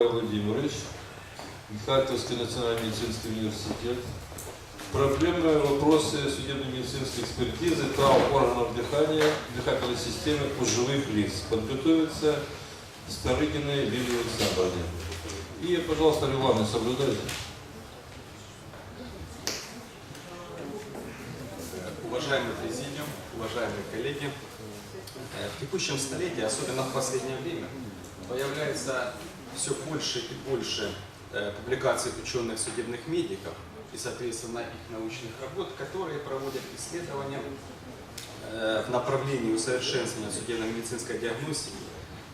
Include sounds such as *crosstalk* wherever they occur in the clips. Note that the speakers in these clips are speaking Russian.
Владимирович, Харьковский национальный медицинский университет. Проблемные вопросы судебно-медицинской экспертизы, травм органов дыхания, дыхательной системы у живых лиц. Подготовится Старыгиной Лилия Александровна. И, пожалуйста, регламент соблюдайте. Уважаемый президиум, уважаемые коллеги, э, в текущем столетии, особенно в последнее время, появляется все больше и больше э, публикаций ученых судебных медиков и, соответственно, их научных работ, которые проводят исследования э, в направлении усовершенствования судебно-медицинской диагностики,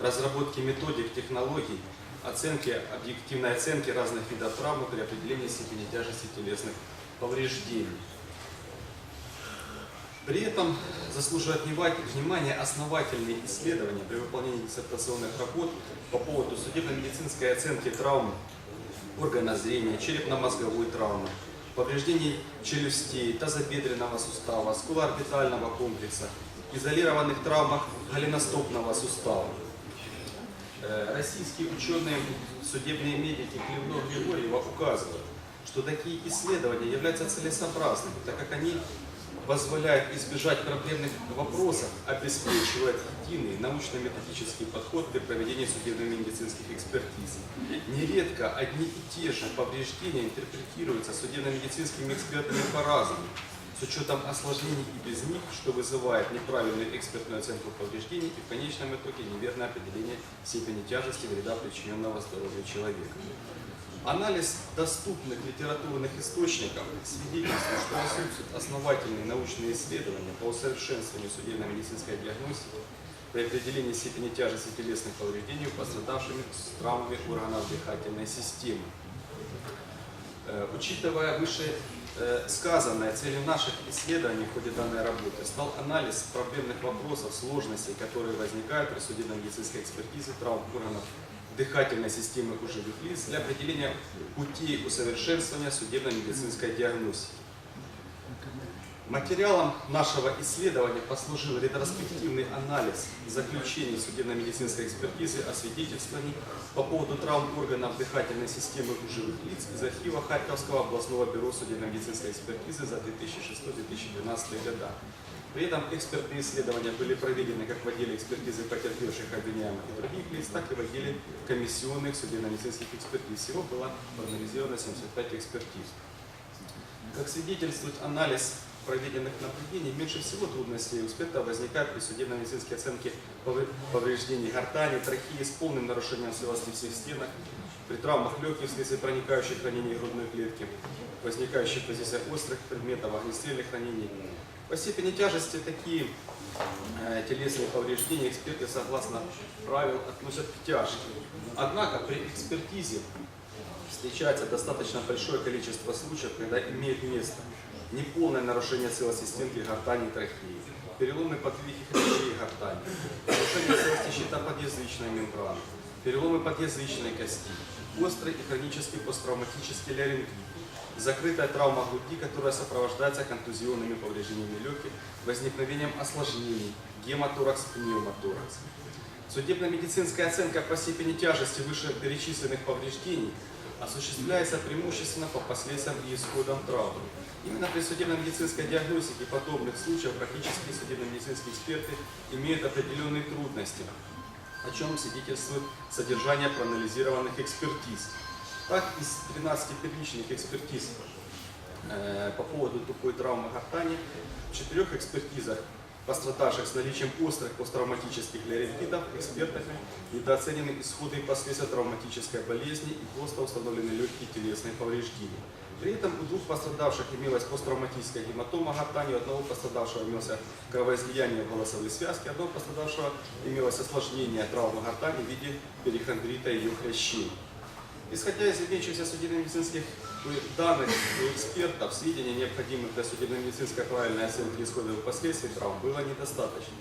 разработки методик, технологий, оценки, объективной оценки разных видов травм при определении степени тяжести телесных повреждений. При этом заслуживает внимания основательные исследования при выполнении диссертационных работ по поводу судебно-медицинской оценки травм органа зрения, черепно-мозговой травмы, повреждений челюстей, тазобедренного сустава, скулоорбитального комплекса, изолированных травмах голеностопного сустава. Э, Российские ученые, судебные медики Клевнов Григорьева указывают, что такие исследования являются целесообразными, так как они позволяют избежать проблемных вопросов, обеспечивают единый научно-методический подход при проведении судебно-медицинских экспертиз. Нередко одни и те же повреждения интерпретируются судебно-медицинскими экспертами по-разному, с учетом осложнений и без них, что вызывает неправильную экспертную оценку повреждений и в конечном итоге неверное определение степени тяжести вреда, причиненного здоровью человека. Анализ доступных литературных источников свидетельствует, что отсутствуют основательные научные исследования по усовершенствованию судебно-медицинской диагностики при определении степени тяжести телесных повреждений пострадавшими с травмами органов дыхательной системы. Э, Учитывая выше э, сказанное, целью наших исследований в ходе данной работы стал анализ проблемных вопросов, сложностей, которые возникают при судебно-медицинской экспертизе травм органов дыхательной системы у живых лиц для определения путей усовершенствования судебно-медицинской диагностики. Материалом нашего исследования послужил ретроспективный анализ заключений судебно-медицинской экспертизы освидетельствований по поводу травм органов дыхательной системы у живых лиц из архива Харьковского областного бюро судебно-медицинской экспертизы за 2006-2012 года. При этом экспертные исследования были проведены как в отделе экспертизы потерпевших обвиняемых и других лиц, так и в отделе комиссионных судебно-медицинских экспертиз. Всего было проанализировано 75 экспертиз. Как свидетельствует анализ проведенных наблюдений, меньше всего трудностей у эксперта возникает при судебно-медицинской оценке повре- повреждений гортани, трахеи с полным нарушением связки всех стенок, при травмах легких вследствие проникающих ранений грудной клетки, возникающих в воздействии острых предметов, огнестрельных ранений. По степени тяжести такие э, телесные повреждения эксперты, согласно правил, относят к тяжким. Однако при экспертизе встречается достаточно большое количество случаев, когда имеет место неполное нарушение целости стенки гортани и трахеи, переломы подвижных хрящей гортани, нарушение целости щита подъязычной мембраны, переломы подъязычной кости, острый и хронический посттравматический ларингит, закрытая травма груди, которая сопровождается контузионными повреждениями легких, возникновением осложнений, гемоторакс, пневмоторакс. Судебно-медицинская оценка по степени тяжести вышеперечисленных повреждений осуществляется преимущественно по последствиям и исходам травмы. Именно при судебно-медицинской диагностике подобных случаев практические судебно-медицинские эксперты имеют определенные трудности, о чем свидетельствует содержание проанализированных экспертиз. Так, из 13 первичных экспертиз по поводу тупой травмы гортани, в четырех экспертизах пострадавших с наличием острых посттравматических ларингитов экспертами недооценены исходы и последствия травматической болезни и просто установлены легкие телесные повреждения. При этом у двух пострадавших имелась посттравматическая гематома гортани, у одного пострадавшего имелся кровоизлияние в голосовой связке, у одного пострадавшего имелось осложнение травмы гортани в виде перихондрита и ее хрящей. Исходя из имеющихся судебно-медицинских данных у экспертов, сведений, необходимых для судебно-медицинской правильной оценки исходов и последствий травм, было недостаточно.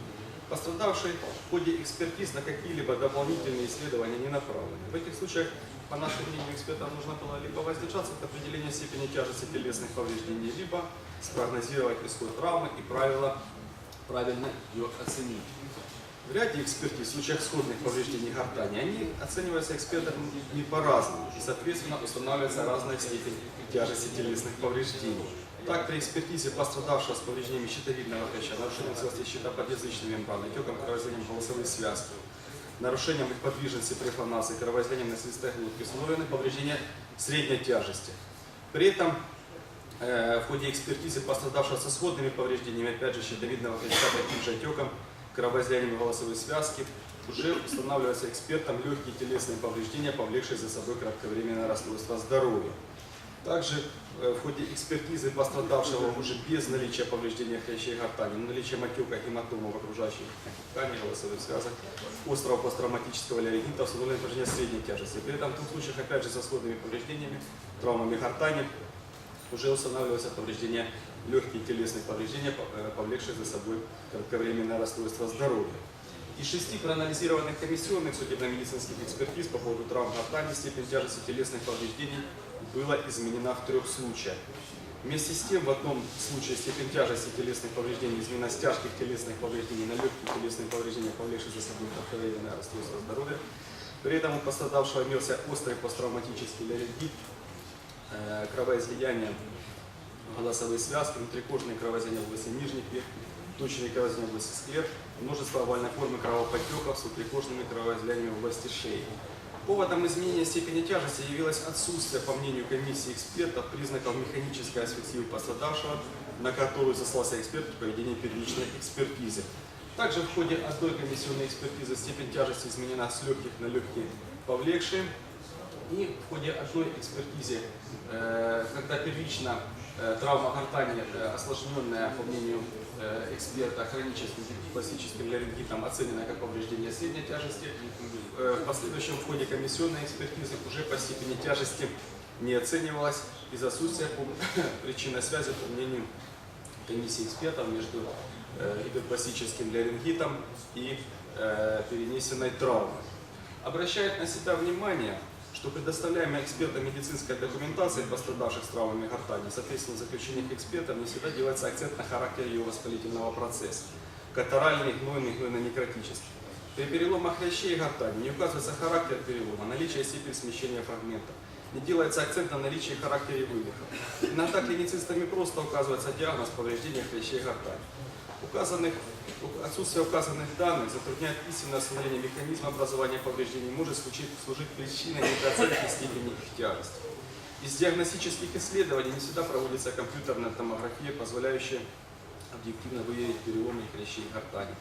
Пострадавший в ходе экспертиз на какие-либо дополнительные исследования не направлены. В этих случаях, по нашему мнению, экспертам нужно было либо воздержаться от определения степени тяжести телесных повреждений, либо спрогнозировать исход травмы и правила правильно ее оценить. В ряде экспертиз, в случаях сходных повреждений гортани, они оцениваются экспертом не по-разному, и, соответственно, устанавливается разная степень тяжести телесных повреждений. Так, при экспертизе пострадавшего с повреждениями щитовидного хряща, нарушением целости щита подъязычной мембраны, отеком кровоизлиянием голосовой связки, нарушением их подвижности при фонации, кровоизлиянием на слизистой глотке, установлены повреждения средней тяжести. При этом э, в ходе экспертизы пострадавшего со сходными повреждениями, опять же, щитовидного хряща, таким же отеком, кровоизлиянием голосовой связки, уже устанавливается экспертом легкие телесные повреждения, повлекшие за собой кратковременное расстройство здоровья. Также э, в ходе экспертизы пострадавшего уже без наличия повреждения хрящей гортани, но наличием отека гематома в окружающей ткани голосовых связок, острого посттравматического ларингита, установлено повреждение средней тяжести. При этом в том случаях, опять же, со сходными повреждениями, травмами гортани, уже устанавливается повреждение легкие телесные повреждения, по- э, повлекшие за собой кратковременное расстройство здоровья. Из шести проанализированных комиссионных судебно-медицинских экспертиз по поводу травм гортани степень тяжести телесных повреждений была изменена в трех случаях. Вместе с тем, в одном случае степень тяжести телесных повреждений изменена с тяжких телесных повреждений на легкие телесные повреждения, повлекшие за собой кратковременное расстройство здоровья. При этом у пострадавшего имелся острый посттравматический ларингит, э, кровоизлияние голосовой связки, внутрикожные кровоизлияния в области нижних век, точные кровоизлияния в области склер, множество овальной формы кровоподтеков с внутрикожными кровоизлияниями в области шеи. Поводом изменения степени тяжести явилось отсутствие, по мнению комиссии экспертов, признаков механической асфиксии пострадавшего, на которую заслался эксперт при проведении первичной экспертизы. Также в ходе одной комиссионной экспертизы степень тяжести изменена с легких на легкие повлекшие. И в ходе одной экспертизы, э, когда первично травма гортани, э, осложненная, по мнению э, эксперта, хроническим классическим ларингитом, оценена как повреждение средней тяжести, э, в последующем в ходе комиссионной экспертизы уже по степени тяжести не оценивалась из-за отсутствия *coughs* причинной связи, по мнению комиссии экспертов, между э, гиперпластическим ларингитом и э, перенесенной травмой. Обращает на себя внимание, что предоставляемая экспертам медицинская документация пострадавших с травмами гортани, соответственно, заключениях экспертов не всегда делается акцент на характер ее воспалительного процесса. Катаральный, гнойный, гнойно-некротический. При переломах хрящей и гортани не указывается характер перелома, наличие и степень смещения фрагментов. Не делается акцент на наличие и характере вывиха. Иногда клиницистами просто указывается диагноз повреждения хрящей и гортани. Указанных, отсутствие указанных данных затрудняет истинное установление механизма образования повреждений, может служить, служить причиной недооценки степени их тяжести. Из диагностических исследований не всегда проводится компьютерная томография, позволяющая объективно выявить переломы хрящей гортани.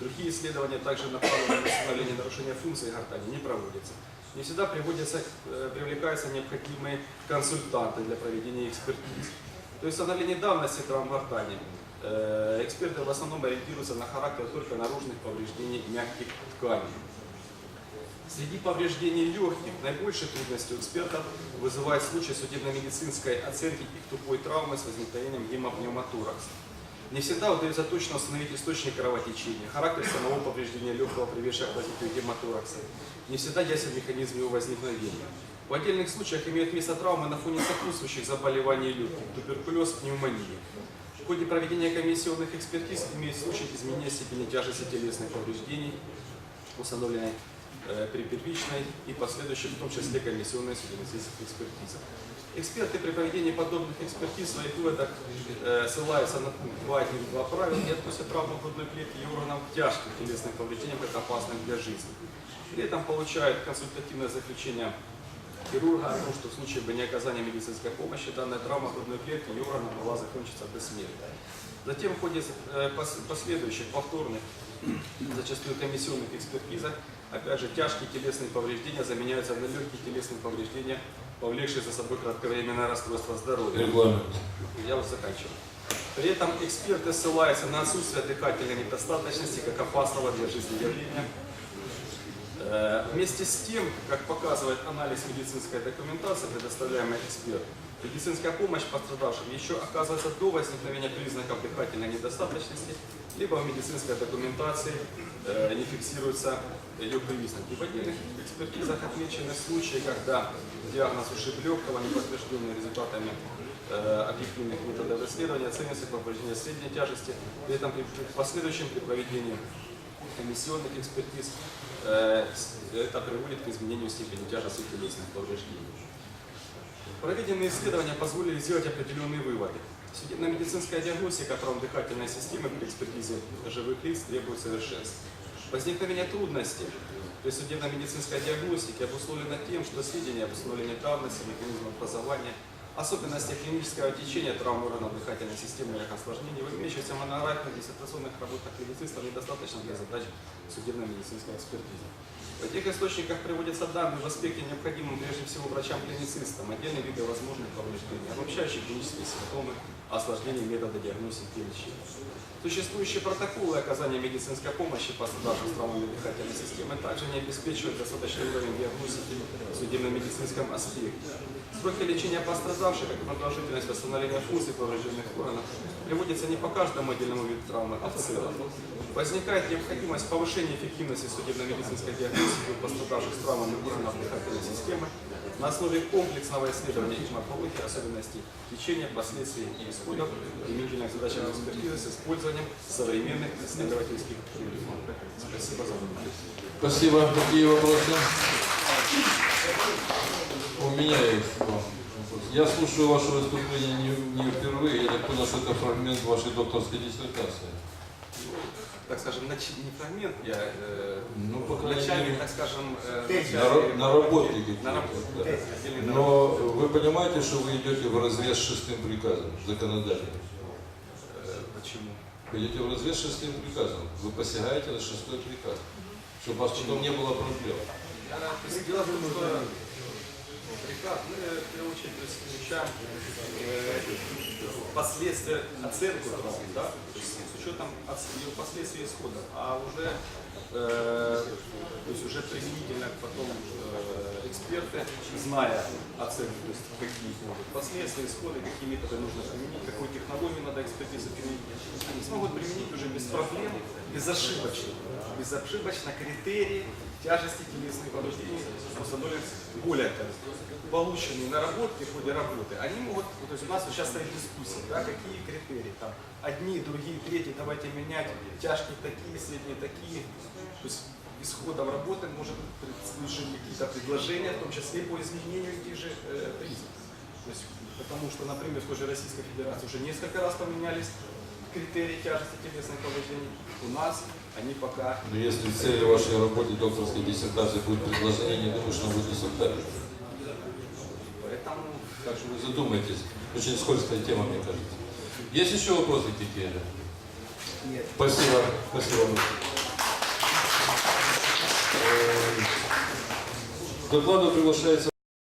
Другие исследования, также направленные на установление нарушения функции гортани, не проводятся. Не всегда приводятся, э, привлекаются необходимые консультанты для проведения экспертиз. То есть установление давности травм гортани эксперты в основном ориентируются на характер только наружных повреждений мягких тканей. Среди повреждений легких наибольшей трудностью экспертов вызывает случай судебно-медицинской оценки их тупой травмы с возникновением гемопневмоторакса. Не всегда удается точно установить источник кровотечения, характер самого повреждения легкого, приведшего к развитию гемоторакса. Не всегда ясен механизм его возникновения. В отдельных случаях имеют место травмы на фоне сопутствующих заболеваний легких, туберкулез, пневмония. В ходе проведения комиссионных экспертиз имеет случай изменения степени тяжести телесных повреждений, установленной э, при первичной и последующей, в том числе комиссионной судебно-медицинских экспертизах. Эксперты при проведении подобных экспертиз в своих выводах э, ссылаются на пункт 2.1.2 правил и относят травму грудной клетки и органов к тяжким телесным повреждениям как опасным для жизни. При этом получают консультативное заключение хирурга о том, что в случае бы неоказания медицинской помощи данная травма грудной клетки и органов могла закончиться до смерти. Затем в ходе э, пос- последующих повторных, *clears throat* зачастую комиссионных экспертизах, опять же, тяжкие телесные повреждения заменяются на легкие телесные повреждения, повлекшие за собой кратковременное расстройство здоровья. Регламент. Я вот заканчиваю. При этом эксперты ссылаются на отсутствие дыхательной недостаточности как опасного для жизни явления. Э, Вместе с тем, как показывает анализ медицинской документации, предоставляемый экспертом, медицинская помощь пострадавшим еще оказывается до возникновения признаков дыхательной недостаточности, либо в медицинской документации э, не фиксируются ее признаки. В отдельных экспертизах отмечены случаи, когда диагноз ушиб легкого, не подтвержденный результатами э, объективных методов исследования, оценивается как повреждение средней тяжести. При этом при последующем при проведении комиссионных экспертиз, это приводит к изменению степени тяжести телесных повреждений. Проведенные исследования позволили сделать определенные выводы. Судебно-медицинская диагностика правдыхательной системы при экспертизе живых лиц требует совершенства. Возникновение трудностей при судебно-медицинской диагностике обусловлено тем, что сведения об установлении давности, механизма образования, особенностях клинического течения травм органов дыхательной системы и их осложнений в имеющихся монографиях диссертационных работах медицинстов недостаточно для задач судебно-медицинской экспертизы. В этих источниках приводятся данные в аспекте необходимым прежде всего врачам-клиницистам, отдельные виды возможных повреждений, обобщающие клинические симптомы, осложнения метода диагностики и лечения. Существующие протоколы оказания медицинской помощи пострадавшим с травмами дыхательной системы также не обеспечивают достаточный уровень диагностики в судебно-медицинском аспекте. Сроки лечения пострадавших, как и продолжительность восстановления функций поврежденных органов, приводятся не по каждому отдельному виду травмы, а в целом. Возникает необходимость повышения эффективности судебно-медицинской диагностики у пострадавших с травмами органов дыхательной системы на основе комплексного исследования их морфологии, особенностей течения, последствий и исходов, применительных задачам экспертизы с использованием современных исследовательских приборов. Спасибо за внимание. Спасибо. Какие вопросы? У меня есть вопрос. Я слушаю ваше выступление не, не впервые. Я так понял, что это фрагмент вашей докторской диссертации. Так скажем, нач- не фрагмент, я э, Ну, по начальник, мере, так скажем, э, начальник- наработки какие-то. Наработки, да. отдельные Но вы понимаете, что вы идете в разрез с шестым приказом законодательным? Э, Почему? Вы идете в разрез с шестым приказом. Вы посягаете на шестой приказ. Чтобы у вас потом не было проблем. Я, то есть, дело в том, что приказ, мы в первую очередь включаем э, последствия, оценку да, с учетом ее последствий исхода, а уже э, то есть уже применительно потом э, эксперты, зная оценку, то есть какие последствия, исходы, какие методы нужно применить, какую технологию надо экспертизы применить, смогут применить уже без проблем, безошибочно, безошибочно критерии тяжести телесных повреждений установлены более того, полученные наработки в ходе работы, они могут, ну, то есть у нас сейчас стоит дискуссия, да, какие критерии, там, одни, другие, третьи, давайте менять, тяжкие такие, средние такие, то есть исходом работы может слышать какие-то предложения, в том числе по изменению этих же э, признаков. То есть, потому что, например, в той же Российской Федерации уже несколько раз поменялись критерии тяжести телесных повреждений. У нас они пока Но если цель вашей работы докторской диссертации будет предложение, не думаю, что она будет диссертация. Поэтому Так что вы задумайтесь. Очень скользкая тема, мне кажется. Есть еще вопросы какие-то? Нет. Спасибо. Спасибо. Э, К докладу приглашается